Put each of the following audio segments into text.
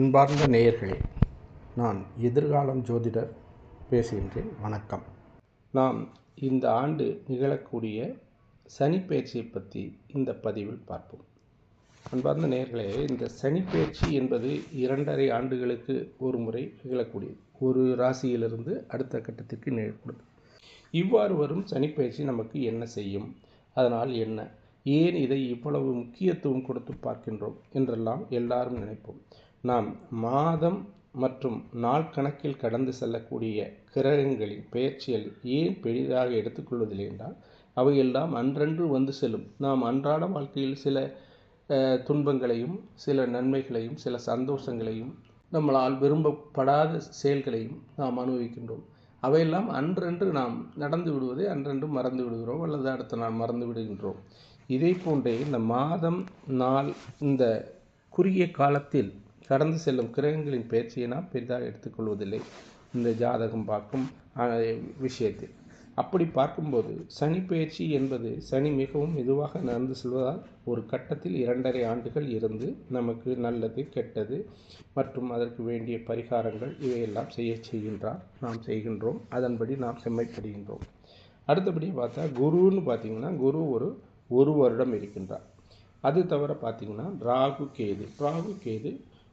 அன்பார்ந்த நேயர்களே நான் எதிர்காலம் ஜோதிடர் பேசுகின்றேன். வணக்கம். நாம் இந்த ஆண்டு நிகழக்கூடிய சனிப்பெயர்ச்சியை பற்றி இந்த பதிவில் பார்ப்போம். அன்பார்ந்த நேயர்களே இந்த சனிப்பயிற்சி என்பது இரண்டரை ஆண்டுகளுக்கு ஒரு முறை நிகழக்கூடியது. ஒரு ராசியிலிருந்து அடுத்த கட்டத்திற்கு நிகழக்கூடியது இவ்வாறு வரும் சனிப்பயிற்சி நமக்கு என்ன செய்யும்? அதனால் என்ன? ஏன் இதை இவ்வளவு முக்கியத்துவம் கொடுத்து பார்க்கின்றோம்? என்றெல்லாம் எல்லாரும் நினைப்போம். நாம் மாதம் மற்றும் நாள் கணக்கில் கடந்து செல்லக்கூடிய கிரகங்களின் பெயர்ச்சிகள் ஏன் பெரிதாக எடுத்துக்கொள்வதில்லை என்றால் அவையெல்லாம் அன்றன்று வந்து செல்லும். நாம் அன்றாட வாழ்க்கையில் சில துன்பங்களையும் சில நன்மைகளையும் சில சந்தோஷங்களையும் நம்மளால் விரும்பப்படாத செயல்களையும் நாம் அனுபவிக்கின்றோம். அவையெல்லாம் அன்றன்று நாம் நடந்து விடுவதை அன்றன்று மறந்து விடுகிறோம் அல்லது அடுத்த நாள் மறந்து விடுகின்றோம். இதே போன்றே இந்த மாதம் நாள் இந்த குறுகிய காலத்தில் கடந்து செல்லும் கிரகங்களின் பயிற்சியை நாம் பெரிதாக எடுத்துக்கொள்வதில்லை. இந்த ஜாதகம் பார்க்கும் விஷயத்தில். அப்படி பார்க்கும்போது சனி பயிற்சி என்பது சனி மிகவும் மெதுவாக நடந்து செல்வதால் ஒரு கட்டத்தில் இரண்டரை ஆண்டுகள் இருந்து நமக்கு நல்லது கெட்டது மற்றும் அதற்கு வேண்டிய பரிகாரங்கள் இவையெல்லாம் செய்ய செய்கின்றார். நாம் செய்கின்றோம். அதன்படி நாம் செம்மைப்படுகின்றோம். அடுத்தபடி பார்த்தா குருன்னு பார்த்தீங்கன்னா குரு ஒரு ஒரு வருடம் இருக்கின்றார். அது தவிர பார்த்திங்கன்னா ராகு கேது. ராகு கேது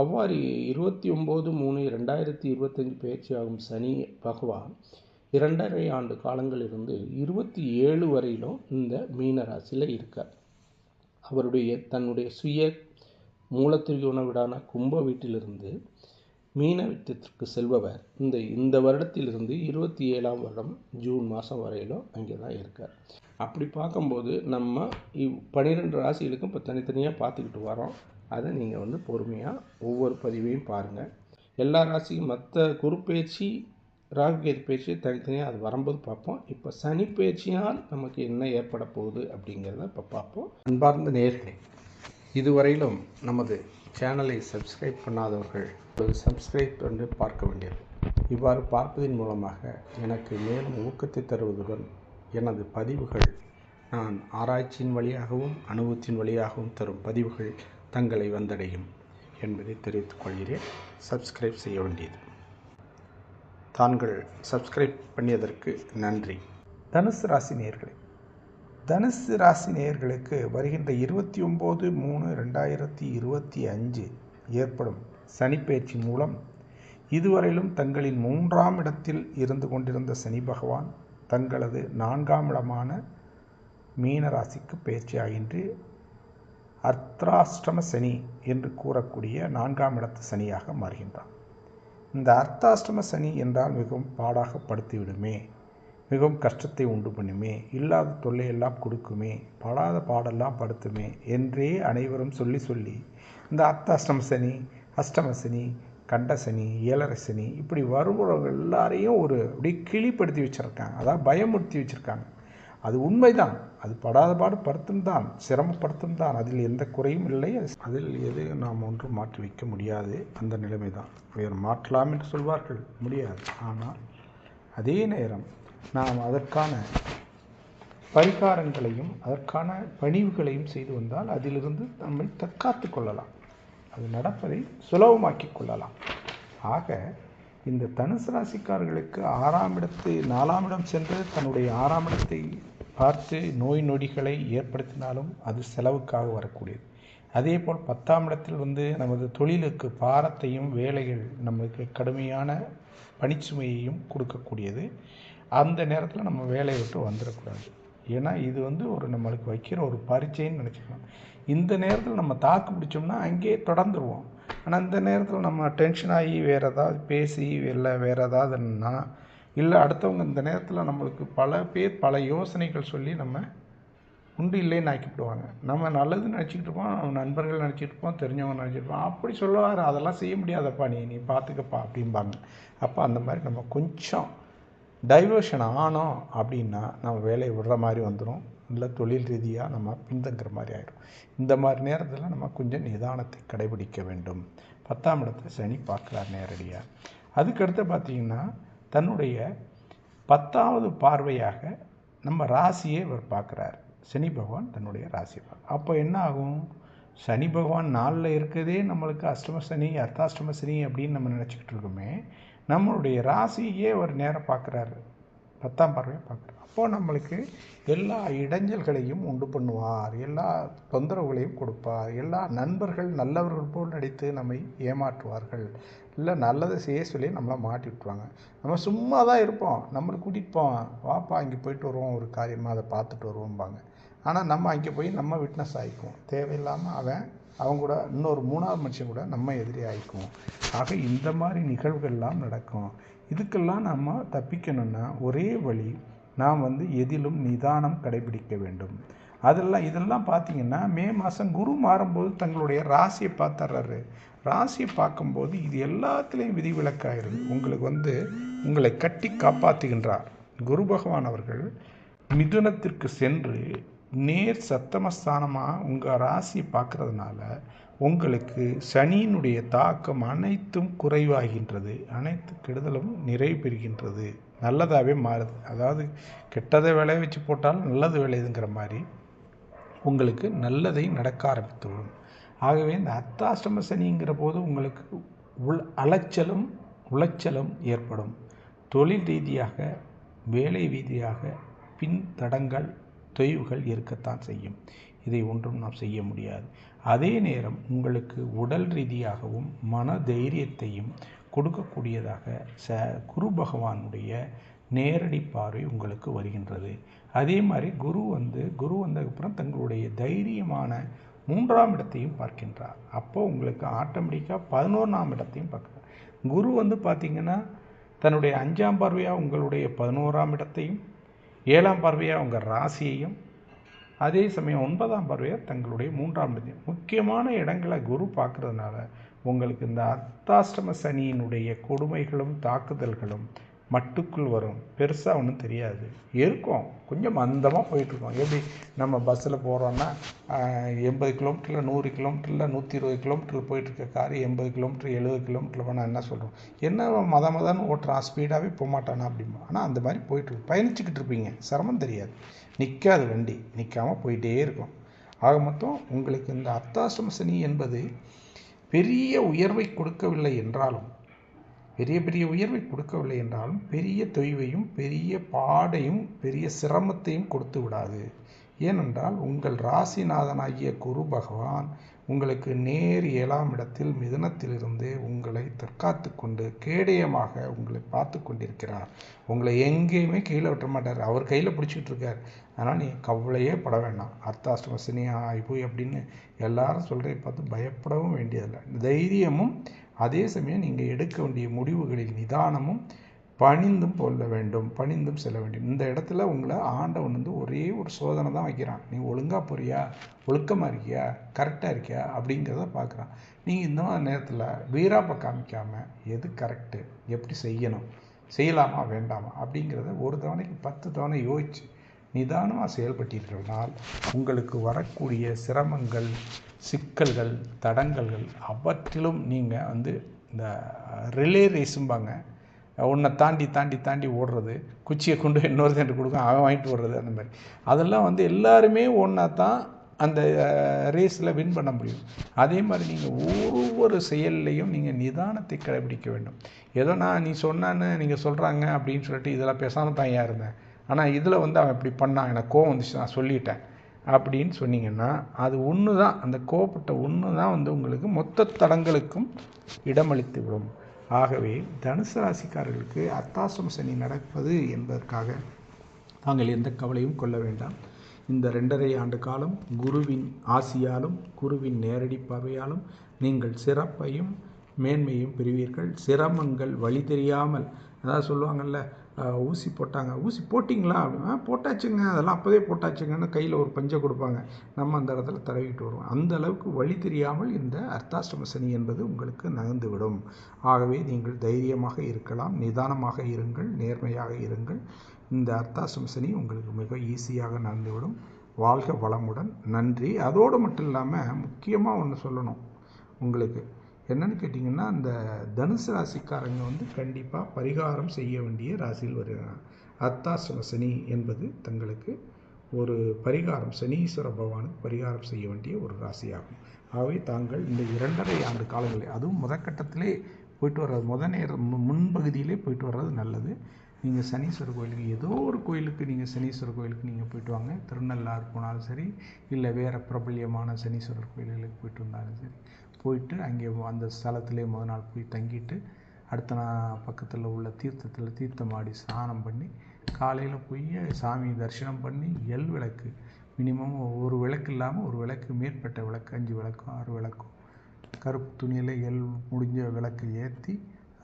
அவ்வாறு இருபத்தி ஒம்பது மூணு ரெண்டாயிரத்தி இருபத்தஞ்சு பயிற்சியாகும் சனி பகவான் இரண்டரை ஆண்டு காலங்களிலிருந்து இருபத்தி ஏழு வரையிலும் இந்த மீன ராசியில் இருக்கார். அவருடைய தன்னுடைய சுய மூலத்திரிகோண வீடான கும்ப வீட்டிலிருந்து மீன வீட்டத்திற்கு செல்பவர். இந்த இந்த வருடத்திலிருந்து இருபத்தி ஏழாம் வருடம் ஜூன் மாதம் வரையிலும் அங்கே தான் இருக்கார். அப்படி பார்க்கும்போது நம்ம இவ் பன்னிரெண்டு ராசிகளுக்கும் இப்போ தனித்தனியாக பார்த்துக்கிட்டு வரோம் அதை நீங்கள் வந்து பொறுமையாக ஒவ்வொரு பதிவையும் பாருங்கள் எல்லா ராசிக்கும் மற்ற குரு பேச்சு ராகு கேது தனித்தனியாக அது வரும்போது பார்ப்போம். இப்போ சனி பேச்சியால் நமக்கு என்ன ஏற்பட போகுது அப்படிங்கிறத இப்போ பார்ப்போம். அன்பார்ந்த நேர்களே இதுவரையிலும் நமது சேனலை சப்ஸ்கிரைப் பண்ணாதவர்கள் ஒரு சப்ஸ்கிரைப் என்று பார்க்க வேண்டியது. இவ்வாறு பார்ப்பதன் மூலமாக எனக்கு மேலும் ஊக்கத்தை தருவதுடன் எனது பதிவுகள் நான் ஆராய்ச்சியின் வழியாகவும் அனுபவத்தின் வழியாகவும் தரும் பதிவுகள் தங்களை வந்தடையும் என்பதை தெரிவித்துக் கொள்கிறேன். சப்ஸ்கிரைப் செய்ய வேண்டியது. தாங்கள் சப்ஸ்கிரைப் பண்ணியதற்கு நன்றி. தனுசு ராசி நேயர்களே தனுசு ராசி நேயர்களுக்கு வருகின்ற இருபத்தி ஒம்பது மூணு ரெண்டாயிரத்தி இருபத்தி அஞ்சு ஏற்படும் சனிப்பெயர்ச்சி மூலம் இதுவரையிலும் தங்களின் மூன்றாம் இடத்தில் இருந்து கொண்டிருந்த சனி பகவான் தங்களது நான்காம் இடமான மீன ராசிக்கு பயிற்சியாகின்று அர்த்தாஷ்டம சனி என்று கூறக்கூடிய நான்காம் இடத்து சனியாக மாறுகின்றான். இந்த அர்த்தாஷ்டம சனி என்றால் மிகவும் பாடாக படுத்திவிடுமே மிகவும் கஷ்டத்தை உண்டு பண்ணுமே இல்லாத தொல்லையெல்லாம் கொடுக்குமே படாத பாடெல்லாம் படுத்துமே என்றே அனைவரும் சொல்லி சொல்லி இந்த அர்த்தாஷ்டம சனி அஷ்டம சனி கண்டசனி இப்படி வருபவர்கள் எல்லாரையும் ஒரு அப்படியே கிளிப்படுத்தி வச்சுருக்காங்க. அதாவது பயமுறுத்தி வச்சுருக்காங்க. அது உண்மைதான். அது படாத பாடு படுத்தும் தான் சிரமப்படுத்தும் தான் அதில் எந்த குறையும் இல்லை. அதில் எதையும் நாம் ஒன்றும் மாற்றி வைக்க முடியாது. அந்த நிலைமை தான் வேறு மாற்றலாம் என்று சொல்வார்கள். முடியாது. ஆனால் அதே நேரம் நாம் அதற்கான பரிகாரங்களையும் அதற்கான பணிவுகளையும் செய்து வந்தால் அதிலிருந்து நம்மை தற்காத்து கொள்ளலாம். அது நடப்பதை சுலபமாக்கிக் கொள்ளலாம். ஆக இந்த தனுசு ராசிக்காரர்களுக்கு ஆறாம் இடத்து நாலாம் இடம் சென்று தன்னுடைய ஆறாம் இடத்தை பார்த்து நோய் நொடிகளை ஏற்படுத்தினாலும் அது செலவுக்காக வரக்கூடியது. அதே போல் பத்தாம் இடத்தில் வந்து நமது தொழிலுக்கு பாரத்தையும் வேலைகள் நமக்கு கடுமையான பணிச்சுமையையும் கொடுக்கக்கூடியது. அந்த நேரத்தில் நம்ம வேலையை விட்டு வந்துடக்கூடாது ஏன்னா இது வந்து ஒரு நம்மளுக்கு வைக்கிற ஒரு பரீட்சைன்னு நினச்சிக்கலாம். இந்த நேரத்தில் நம்ம தாக்கு பிடிச்சோம்னா அங்கேயே தொடர்ந்துருவோம். ஆனால் இந்த நேரத்தில் நம்ம டென்ஷன் ஆகி வேறு ஏதாவது பேசி இல்லை வேறு ஏதாவதுன்னா இல்லை அடுத்தவங்க இந்த நேரத்தில் நம்மளுக்கு பல பேர் பல யோசனைகள் சொல்லி நம்ம உண்டு இல்லைன்னு ஆக்கிவிடுவாங்க. நம்ம நல்லது நினச்சிக்கிட்டு இருப்போம் நண்பர்கள் நினச்சிட்டு இருப்போம் தெரிஞ்சவங்க நினச்சிட்டு இருப்போம். அப்படி சொல்லுவார் அதெல்லாம் செய்ய முடியாதப்பா நீ நீ பார்த்துக்கப்பா அப்படிம்பாங்க. அப்போ அந்த மாதிரி நம்ம கொஞ்சம் டைவர்ஷன் ஆனோம் அப்படின்னா நம்ம வேலையை விடுற மாதிரி வந்துடும் இல்லை தொழில் ரீதியாக நம்ம பின்தங்குற மாதிரி ஆகிடும் இந்த மாதிரி நேரத்தில் நம்ம கொஞ்சம் நிதானத்தை கடைபிடிக்க வேண்டும். பத்தாம் இடத்தை சனி பார்க்குறார் நேரடியாக அதுக்கடுத்து பார்த்திங்கன்னா தன்னுடைய பத்தாவது பார்வையாக நம்ம ராசியை இவர் பார்க்குறார். சனி பகவான் தன்னுடைய ராசி அப்போ என்ன ஆகும்? சனி பகவான் நாளில் இருக்கிறதே நம்மளுக்கு அஷ்டம சனி அர்த்தாஷ்டம சனி அப்படின்னு நம்ம நினச்சிக்கிட்டு இருக்கோமே நம்மளுடைய ராசியே அவர் நேரம் பார்க்குறாரு. பத்தாம் பார்வையை பார்க்குறாரு அப்போது நம்மளுக்கு எல்லா இடைஞ்சல்களையும் உண்டு பண்ணுவார். எல்லா தொந்தரவுகளையும் கொடுப்பார். எல்லா நண்பர்கள் நல்லவர்கள் போல் நடித்து நம்மை ஏமாற்றுவார்கள். இல்லை நல்லதை செய்ய சொல்லி நம்மளை மாட்டி விட்டுருவாங்க. நம்ம சும்மா தான் இருப்போம். நம்மளை கூட்டிகிட்டு போவோம் வாப்பா இங்கே போயிட்டு வருவோம். ஒரு காரியமாக அதை பார்த்துட்டு வருவோம்பாங்க. ஆனால் நம்ம அங்கே போய் நம்ம விட்னஸ் ஆகிக்குவோம். தேவையில்லாமல் அவன் அவங்க கூட இன்னொரு மூணாவது மனுஷன் கூட நம்ம எதிரி ஆகிக்குவோம். ஆக இந்த மாதிரி நிகழ்வுகள்லாம் நடக்கும். இதுக்கெல்லாம் நம்ம தப்பிக்கணும்னா ஒரே வழி நாம் வந்து எதிலும் நிதானம் கடைபிடிக்க வேண்டும். அதெல்லாம் இதெல்லாம் பார்த்தீங்கன்னா மே மாதம் குரு மாறும்போது தங்களுடைய ராசியை பார்த்துறாரு ராசியை பார்க்கும்போது இது எல்லாத்துலேயும் விதிவிலக்காயிருது. உங்களுக்கு வந்து உங்களை கட்டி காப்பாற்றுகின்றார் குரு பகவான் அவர்கள் மிதுனத்திற்கு சென்று நேர் சத்தமஸ்தானமாக உங்கள் ராசியை பார்க்குறதுனால உங்களுக்கு சனியினுடைய தாக்கம் அனைத்தும் குறைவாகின்றது. அனைத்து கெடுதலும் நிறைவு பெறுகின்றது. நல்லதாகவே மாறுது. அதாவது கெட்டதை விளைய வச்சு போட்டாலும் நல்லது விளையுதுங்கிற மாதிரி உங்களுக்கு நல்லதை நடக்க ஆரம்பித்துவிடும். ஆகவே இந்த அர்த்தாஷ்டம சனிங்கிற போது உங்களுக்கு உள் அலைச்சலும் உளைச்சலும் ஏற்படும். தொழில் ரீதியாக வேலை ரீதியாக பின்தடங்கள் தொய்வுகள் இருக்கத்தான் செய்யும். இதை ஒன்றும் நாம் செய்ய முடியாது. அதே நேரம் உங்களுக்கு உடல் ரீதியாகவும் மன தைரியத்தையும் கொடுக்கக்கூடியதாக ச குரு பகவானுடைய நேரடி பார்வை உங்களுக்கு வருகின்றது. அதே மாதிரி குரு வந்து குரு வந்ததுக்கப்புறம் தங்களுடைய தைரியமான மூன்றாம் இடத்தையும் பார்க்கின்றார். அப்போ உங்களுக்கு ஆட்டோமேட்டிக்காக பதினோராம் இடத்தையும் பார்க்குறார். குரு வந்து பார்த்திங்கன்னா தன்னுடைய அஞ்சாம் பார்வையாக உங்களுடைய பதினோராம் இடத்தையும் ஏழாம் பார்வையாக உங்கள் ராசியையும் அதே சமயம் ஒன்பதாம் பார்வையாக தங்களுடைய மூன்றாம் முக்கியமான இடங்களை குரு பார்க்குறதுனால உங்களுக்கு இந்த அர்த்தாஷ்டம சனியினுடைய கொடுமைகளும் தாக்குதல்களும் மட்டுக்குள் வரும். பெருசாக ஒன்றும் தெரியாது. இருக்கும். கொஞ்சம் மந்தமாக போயிட்டுருக்கோம். எப்படி? நம்ம பஸ்ஸில் போகிறோன்னா எண்பது கிலோமீட்டரில் நூறு கிலோமீட்டரில் நூற்றி இருபது கிலோமீட்டரில் போயிட்டுருக்க கார் எண்பது கிலோமீட்டர் எழுபது கிலோமீட்டரில் போனால் என்ன சொல்கிறோம் என்ன மத மதன்னு ஓட்டுறான் ஸ்பீடாகவே போக மாட்டானா அப்படிமா ஆனால் அந்த மாதிரி போயிட்டு பயணிச்சுக்கிட்டு இருப்பீங்க. சிரமம் தெரியாது. நிற்காது வண்டி நிற்காமல் போயிட்டே இருக்கும். ஆக மொத்தம் உங்களுக்கு இந்த அர்த்தாசிரம சனி என்பது பெரிய உயர்வை கொடுக்கவில்லை என்றாலும் பெரிய பெரிய உயர்வை கொடுக்கவில்லை என்றாலும் பெரிய தொய்வையும் பெரிய பாடையும் பெரிய சிரமத்தையும் கொடுத்து விடாது. ஏனென்றால் உங்கள் ராசிநாதனாகிய குரு பகவான் உங்களுக்கு நேர் ஏழாம் இடத்தில் மிதனத்திலிருந்து உங்களை தற்காத்து கொண்டு கேடயமாக உங்களை பார்த்து கொண்டிருக்கிறார். உங்களை எங்கேயுமே கீழே விட்ட மாட்டார். அவர் கையில் பிடிச்சிக்கிட்டு இருக்கார். அதனால் நீ கவலையே பட வேண்டாம். அர்த்தாஷ்டம சினியா போய் அப்படின்னு எல்லாரும் சொல்கிறத பார்த்து பயப்படவும் வேண்டியதில்லை. தைரியமும் அதே சமயம் நீங்கள் எடுக்க வேண்டிய முடிவுகளில் நிதானமும் பணிந்தும் கொள்ள வேண்டும் பணிந்தும் செல்ல வேண்டும். இந்த இடத்துல உங்களை ஆண்டவன் வந்து ஒரே ஒரு சோதனை தான் வைக்கிறான். நீ ஒழுங்காக போறியா ஒழுக்கமாக இருக்கியா? கரெக்டாக இருக்கியா? அப்படிங்கிறத பார்க்குறான். நீங்கள் இந்த மாதிரி நேரத்தில் வீராப்பை காமிக்காமல் எது கரெக்டு எப்படி செய்யணும்? செய்யலாமா? வேண்டாமா? அப்படிங்கிறத ஒரு தவணைக்கு பத்து தவணை யோசிச்சு நிதானமாக செயல்பட்டீர்கள்னால் உங்களுக்கு வரக்கூடிய சிரமங்கள் சிக்கல்கள் தடங்கல்கள் அவற்றிலும் நீங்கள் வந்து இந்த ரிலே ரேஸும்பாங்க உன்னை தாண்டி தாண்டி தாண்டி ஓடுறது. குச்சியை கொண்டு இன்னொருத்தன் கொடுக்க அவன் வாங்கிட்டு ஓடுறது அந்த மாதிரி. அதெல்லாம் வந்து எல்லாருமே ஒன்றா தான் அந்த ரேஸில் வின் பண்ண முடியும். அதே மாதிரி நீங்கள் ஒவ்வொரு செயல்லையும் நீங்கள் நிதானத்தை கடைபிடிக்க வேண்டும். ஏதோ நான் நீ சொன்னான்னு நீங்கள் சொல்கிறாங்க அப்படின்னு சொல்லிட்டு இதெல்லாம் பேசாமல் தான் ஏன் இருந்தேன் ஆனால் இதில் வந்து அவன் இப்படி பண்ணான். எனக்கு கோவம் வந்துச்சு. நான் சொல்லிட்டேன். அப்படின்னு சொன்னீங்கன்னா அது ஒன்று தான் அந்த கோவப்பட்ட ஒன்று தான் வந்து உங்களுக்கு மொத்த தடங்களுக்கும் இடமளித்து விடும் ஆகவே தனுசு ராசிக்காரர்களுக்கு அத்தாசம் சனி நடப்பது என்பதற்காக தாங்கள் எந்த கவலையும் கொள்ள வேண்டாம். இந்த ரெண்டரை ஆண்டு காலம் குருவின் ஆசியாலும் குருவின் நேரடி பார்வையாலும் நீங்கள் சிறப்பையும் மேன்மையும் பெறுவீர்கள். சிரமங்கள் வழி தெரியாமல் அதாவது சொல்லுவாங்கள்ல ஊசி போட்டாங்க. ஊசி போட்டிங்களா அப்படின்னா போட்டாச்சுங்க. அதெல்லாம் அப்போதே போட்டாச்சுங்கன்னு கையில் ஒரு பஞ்சை கொடுப்பாங்க. நம்ம அந்த இடத்துல தடவிட்டு வருவோம். அந்த அளவுக்கு வழி தெரியாமல் இந்த அர்த்தாஷ்டம சனி என்பது உங்களுக்கு நகர்ந்துவிடும். ஆகவே நீங்கள் தைரியமாக இருக்கலாம். நிதானமாக இருங்கள். நேர்மையாக இருங்கள். இந்த அர்த்தாஷ்டம சனி உங்களுக்கு மிக ஈஸியாக நடந்துவிடும். வாழ்க வளமுடன். நன்றி. அதோடு மட்டும் இல்லாமல் முக்கியமாக ஒன்று சொல்லணும். உங்களுக்கு என்னன்னு கேட்டிங்கன்னா அந்த தனுசு ராசிக்காரங்க வந்து கண்டிப்பாக பரிகாரம் செய்ய வேண்டிய ராசியில் வருகிறாங்க. அத்தாசன சனி என்பது தங்களுக்கு ஒரு பரிகாரம் சனீஸ்வர பகவானுக்கு பரிகாரம் செய்ய வேண்டிய ஒரு ராசியாகும். ஆகவே தாங்கள் இந்த இரண்டரை ஆண்டு காலங்களில் அதுவும் முதற்கட்டத்திலே போயிட்டு வர்றது முத நேரம் மு- முன்பகுதியிலே போயிட்டு வர்றது நல்லது. நீங்கள் சனீஸ்வரர் கோயிலுக்கு ஏதோ ஒரு கோயிலுக்கு நீங்கள் சனீஸ்வரர் கோயிலுக்கு நீங்கள் போயிட்டு வாங்க. திருநள்ளாறு போனாலும் சரி இல்லை வேறு பிரபல்யமான சனீஸ்வரர் கோயில்களுக்கு போயிட்டு வந்தாலும் சரி. போயிட்டு அங்கே அந்த ஸ்தலத்திலே முதல் நாள் போய் தங்கிட்டு அடுத்த நாள் பக்கத்தில் உள்ள தீர்த்தத்தில் தீர்த்தமாடி ஸ்நானம் பண்ணி காலையில் போய் சாமி தரிசனம் பண்ணி எல் விளக்கு. மினிமம் ஒரு விளக்கு இல்லாமல் ஒரு விளக்கு மேற்பட்ட விளக்கு அஞ்சு விளக்கும் ஆறு விளக்கும் கருப்பு துணியில் எல் முடிஞ்ச விளக்கு ஏற்றி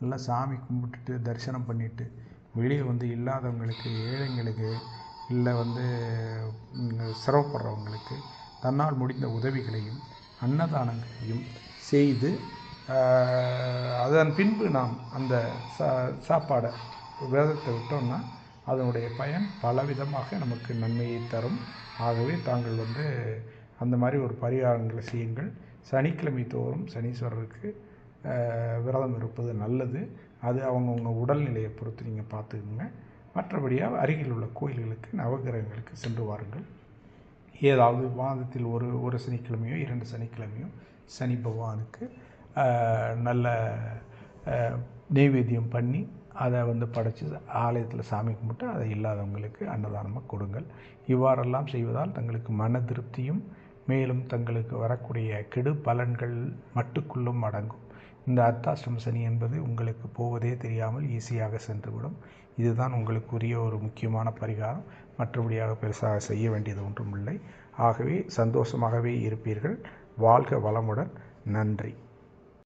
நல்லா சாமி கும்பிட்டுட்டு தரிசனம் பண்ணிவிட்டு வெளியே வந்து இல்லாதவங்களுக்கு ஏழைங்களுக்கு இல்லை வந்து சிரமப்படுறவங்களுக்கு தன்னால் முடிந்த உதவிகளையும் அன்னதானங்களையும் செய்து அதன் பின்பு நாம் அந்த சா சாப்பாடை விரதத்தை விட்டோம்னா அதனுடைய பயன் பலவிதமாக நமக்கு நன்மையை தரும். ஆகவே தாங்கள் வந்து அந்த மாதிரி ஒரு பரிகாரங்களை செய்யுங்கள். சனிக்கிழமை தோறும் சனீஸ்வரருக்கு விரதம் இருப்பது நல்லது. அது அவங்கவுங்க உடல்நிலையை பொறுத்து நீங்கள் பார்த்துக்குங்க. மற்றபடியாக அருகில் உள்ள கோயில்களுக்கு நவகிரகங்களுக்கு சென்று வாருங்கள். ஏதாவது மாதத்தில் ஒரு ஒரு சனிக்கிழமையோ இரண்டு சனிக்கிழமையோ சனி பகவானுக்கு நல்ல நெய்வேத்தியம் பண்ணி அதை வந்து படைச்சி ஆலயத்தில் சாமி கும்பிட்டு அதை இல்லாதவங்களுக்கு அன்னதானமாக கொடுங்கள். இவ்வாறெல்லாம் செய்வதால் தங்களுக்கு மன திருப்தியும் மேலும் தங்களுக்கு வரக்கூடிய கெடு பலன்கள் மட்டுக்குள்ளும் அடங்கும். இந்த அர்த்தாஷ்டம் சனி என்பது உங்களுக்கு போவதே தெரியாமல் ஈஸியாக சென்றுவிடும். இதுதான் உங்களுக்குரிய ஒரு முக்கியமான பரிகாரம். மற்றபடியாக பெருசாக செய்ய வேண்டியது ஒன்றும் இல்லை ஆகவே சந்தோஷமாகவே இருப்பீர்கள். வாழ்க வளமுடன். நன்றி.